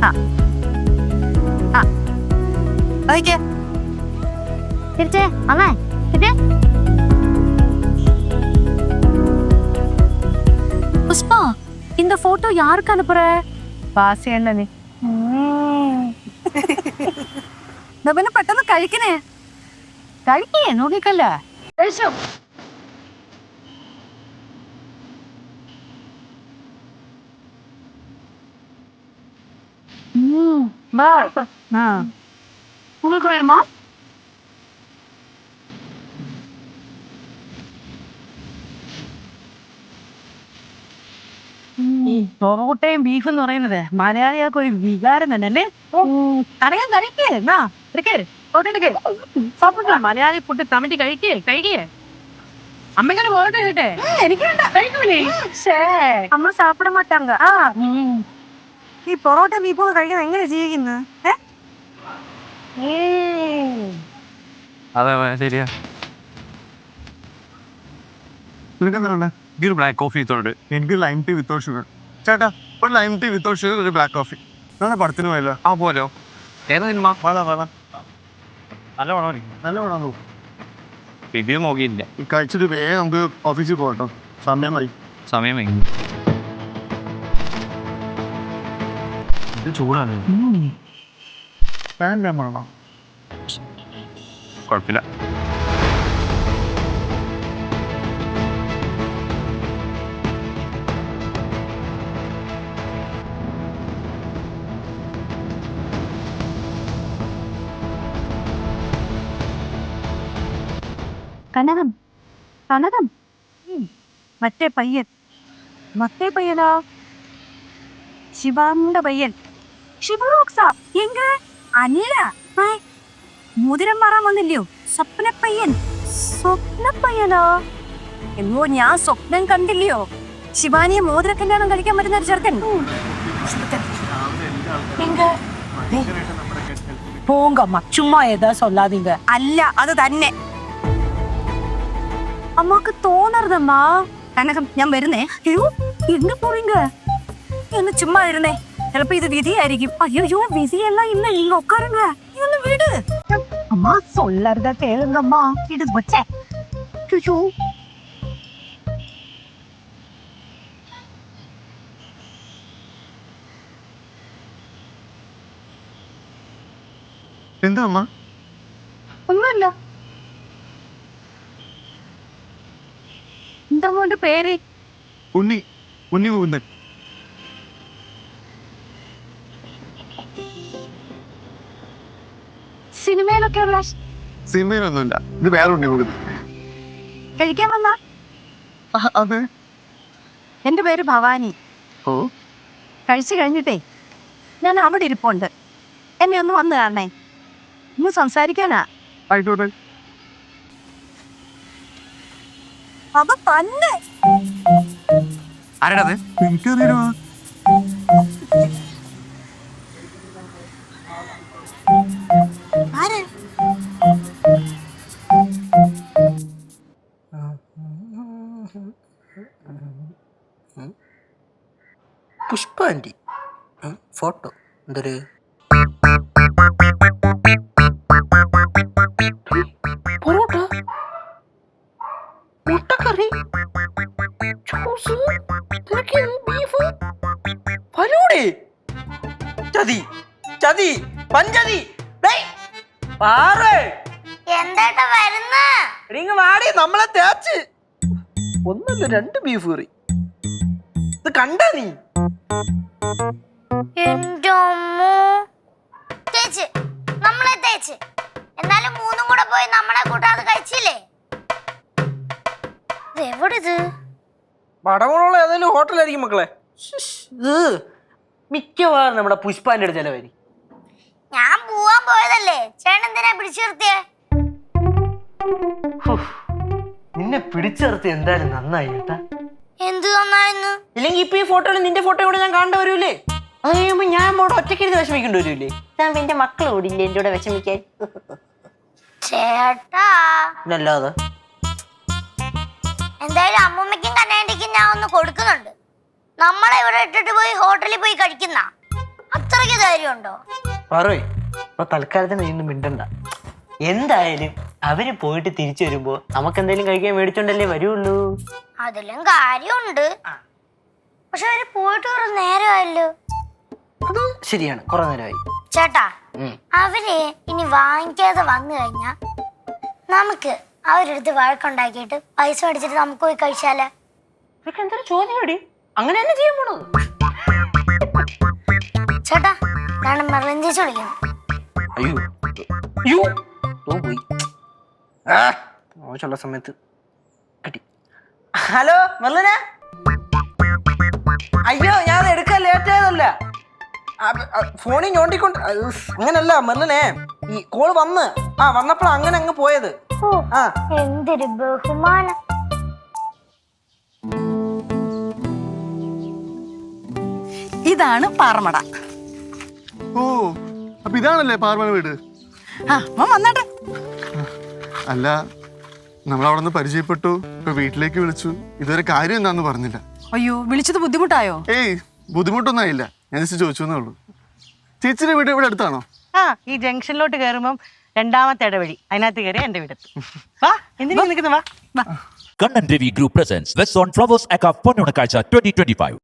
ആ ആ ഓക്കെ തിരിച്ചേ അമ്മേ തിരിച്ചേ புஷ்பா இந்த போட்டோ யாருக்கு அனுப்புற പാസ് ചെയ്യണ്ട നീ എന്നാ പിന്നെ പെട്ടെന്ന് കഴിക്കണേ കഴിക്കേ നോക്കിക്കല്ല ആ உங்களுக்கு வேணுமா ഈ പൊറോട്ടയും ബീഫ് എന്ന് പറയുന്നത് മലയാളികൾക്ക് ഒരു വികാരം തന്നെ അല്ലേ അറിയാൻ കഴിക്കേ എന്നാ എടുക്കേ സാപ്പിട്ടാ മലയാളി ഫുഡ് കമിറ്റി കഴിക്കേ കഴിക്കേ അമ്മയ്ക്കാണ് പൊറോട്ട കേട്ടെ എനിക്ക് വേണ്ട കഴിക്കൂലേ അമ്മ സാപ്പിട മാട്ടാങ്ക ആ ഈ പൊറോട്ട ബീഫ് കഴിക്കാൻ എങ്ങനെ ജീവിക്കുന്നത് അതെ ശരിയാ. ബ്ലാക്ക് കോഫി എനിക്ക് ലൈം ടീ വിത്തൗട്ട് ഷുഗർ ചേട്ടാ ഒരു ലൈം ടീ വിത്തൗട്ട് ഷുഗർ ഒരു ബ്ലാക്ക് കോഫി നാളെ പടത്തിന് പോയല്ലോ? ആ പോലോ ഏതാ സിനിമ വേണം വേണം നല്ല പടം നല്ല പടം റിവ്യൂ നോക്കിയില്ല. കഴിച്ചിട്ട് വേഗം നമുക്ക് ഓഫീസിൽ പോകട്ടോ. സമയമായി സമയം ഇത് ചൂടാണ്. ഫാൻ വേണോ കുഴപ്പമില്ല. കനകം. കനകം. മറ്റേ പയ്യൻ. മറ്റേ പയ്യനാ? ശിവാന്റെ പയ്യൻ. ശിവറോക്സ എങ്ക അനില ഹായ്. മോതിരം മാറാൻ വന്നില്ലയോ സ്വപ്ന പയ്യൻ സ്വപ്ന പയ്യനോ എന്നോ ഞാൻ സ്വപ്നം കണ്ടില്ലയോ ശിവാനിയെ മോതിര കല്യാണം കഴിക്കാൻ പറ്റുന്ന ഒരു ചെറുക്കൻ എങ്ക போங்கம்மா சும்மா ஏதாவது சொல்லாதீங்க അല്ല അത് തന്നെ അമ്മക്ക് തോന്നരുതമ്മാ കനകം ഞാൻ വരുന്നേ അയ്യോ എങ്ങ പോറീങ്ക എന്ന് ചുമ്മാ ഇരുന്നേ ചിലപ്പോ ഇത് വിധിയായിരിക്കും. അയ്യോ വിധിയല്ല ഇല്ല ഇങ്ങ ഉക്കാറുങ്ക ഇതൊന്ന് വിട്. അമ്മ സൊല്ലരുത കേളുങ്കമ്മ ഇത് കൊച്ചേ. ചുചു എന്താ അമ്മ? ഒന്നുമില്ല. എന്താ പേര്? ഉണ്ണി ഉണ്ണി പോകുന്നത് സിനിമയിലൊക്കെ ഉള്ള സിനിമയിലൊന്നുമില്ല. ഇത് വേറെ ഉണ്ട് മുകുന്ദൻ കഴിക്കാൻ വന്ന? അതെ. എന്റെ പേര് ഭവാനി. ഓ. കഴിച്ചു കഴിഞ്ഞിട്ടേ ഞാൻ അവിടെ ഇരിപ്പുണ്ട്. എന്നെ ഒന്ന് വന്ന് കാണണേ. ഒന്ന് സംസാരിക്കാനാ? ആയിക്കോട്ടെ. അത് തന്നെ. ആരാടത് എനിക്കറിയാ പുഷ്പ ആന്റി ഫോട്ടോ. എന്തൊരു? പൊറോട്ട? മുട്ടക്കറി? ജ്യൂസ്? നിനക്ക് ബീഫ്? ഫലൂടെ ചതി ചതി പഞ്ചതി. ഡേയ്, പാറ്. എന്തായിട്ട് വരുന്ന? വാടി നമ്മളെ തേച്ച്. ഒന്നല്ല രണ്ട് ബീഫ് കറി. ഇത് കണ്ട നീ? എന്റെ അമ്മോ. തേച്ച്. നമ്മളെ തേച്ച്. എന്നാലും മൂന്നും കൂടെ പോയി നമ്മളെ കൂട്ടാതെ കഴിച്ചില്ലേ? ഇത് എവിടിത്? വടമുള്ള ഏതെങ്കിലും ഹോട്ടലായിരിക്കും മക്കളെ. ശ്ശ്, ഇത് മിക്കവാറും നമ്മുടെ പുഷ്പാന്റെ അടുത്ത് ചിലവരി ഞാൻ പോവാൻ പോയതല്ലേ? ചേട്ടൻ എന്തിനാ പിടിച്ചു നിർത്തിയേ? നിന്നെ പിടിച്ചെടുത്ത് എന്തായാലും നന്നായി കേട്ടാ എന്ത് നന്നായിരുന്നു ഇല്ലെങ്കിൽ ഇപ്പൊ ഈ ഫോട്ടോയിൽ നിന്റെ ഫോട്ടോ കൂടെ ഞാൻ കാണേണ്ട വരൂലേ അത് കഴിയുമ്പോ ഞാൻ അവിടെ ഒറ്റയ്ക്ക് ഇരുന്ന് വിഷമിക്കേണ്ടി വരൂലേ ഞാൻ എന്റെ മക്കൾ ഓടില്ലേ എന്റെ കൂടെ വിഷമിക്കാൻ? ചേട്ടാ. പിന്നല്ലാതെ എന്തായാലും അമ്മൂമ്മയ്ക്കും കണ്ണാണ്ടിക്കും ഞാൻ ഒന്ന് കൊടുക്കുന്നുണ്ട്. നമ്മളെ ഇവിടെ ഇട്ടിട്ട് പോയി ഹോട്ടലിൽ പോയി കഴിക്കുന്ന. അത്രയ്ക്ക് കാര്യമുണ്ടോ പറയേ. ഇപ്പൊ തൽക്കാലത്തിന് നീ മിണ്ടണ്ട. എന്തായാലും അവർ പോയിട്ട് തിരിച്ചു വരുമ്പോ നമുക്ക് എന്തെങ്കിലും കഴിക്കാൻ മേടിച്ചോണ്ടല്ലേ വരുള്ളൂ? അതിലും കാര്യമുണ്ട്. പക്ഷെ അവർ പോയിട്ട് കുറെ നേരമായല്ലോ. അത് ശരിയാണ് കുറെ നേരമായി. ചേട്ടാ ഉം. അവർ ഇനി വാങ്ങിക്കാതെ വന്നു കഴിഞ്ഞാ നമുക്ക് അവരെടുത്ത് വഴക്കുണ്ടാക്കിയിട്ട് പൈസ മേടിച്ചിട്ട് നമുക്ക് പോയി കഴിച്ചാലേ? ഇതൊക്കെ എന്തൊരു ചോദ്യം അങ്ങനെ തന്നെ ചെയ്യാൻ പോണത്. ചേട്ടാ ഞാൻ മെർലിൻ ചേച്ചി വിളിക്കുന്നു അയ്യോ അയ്യോ ഓ പോയി. ആ? മോശമുള്ള സമയത്ത് കിട്ടി ഹലോ മെർലിനെ? അയ്യോ ഞാൻ എടുക്കാൻ ലേറ്റ് ആയതല്ല. ഫോണിൽ ഞോണ്ടിക്കൊണ്ട് അങ്ങനല്ല മെർലിനെ ഈ കോൾ വന്ന് ആ വന്നപ്പോഴാണ് അങ്ങനെ അങ്ങ് പോയത്. ആ. എന്തൊരു ബഹുമാനം. ഇതാണ് പാർമട ഓ അപ്പൊ ഇതാണല്ലേ പാർമട വീട്? ആ വന്നാട്ടെ. അല്ല നമ്മൾ അവിടെ നിന്ന് പരിചയപ്പെട്ടു. ഇപ്പൊ വീട്ടിലേക്ക് വിളിച്ചു. ഇതൊരു കാര്യം എന്താന്ന് പറഞ്ഞില്ല. അയ്യോ വിളിച്ചത് ബുദ്ധിമുട്ടായോ? ഏയ് ബുദ്ധിമുട്ടൊന്നും ആയില്ല ഞാൻ ജസ്റ്റ് ചോദിച്ചു എന്നേ ഉള്ളൂ. ചേച്ചിയുടെ വീട് ഇവിടെ അടുത്താണോ? ആ ഈ ജംഗ്ഷനിലോട്ട് കയറുമ്പം രണ്ടാമത്തെ ഇടവഴി. അതിനകത്ത് കയറി എന്റെ വീടെത്തും വാ എന്തിനാ നിൽക്കുന്നു? വാ വാ. പ്രസൻസ് വെസ്റ്റ് ഓൺ ഫ്ലവേഴ്സ് അക്കാ Flowers ട്വന്റി ട്വന്റി 2025.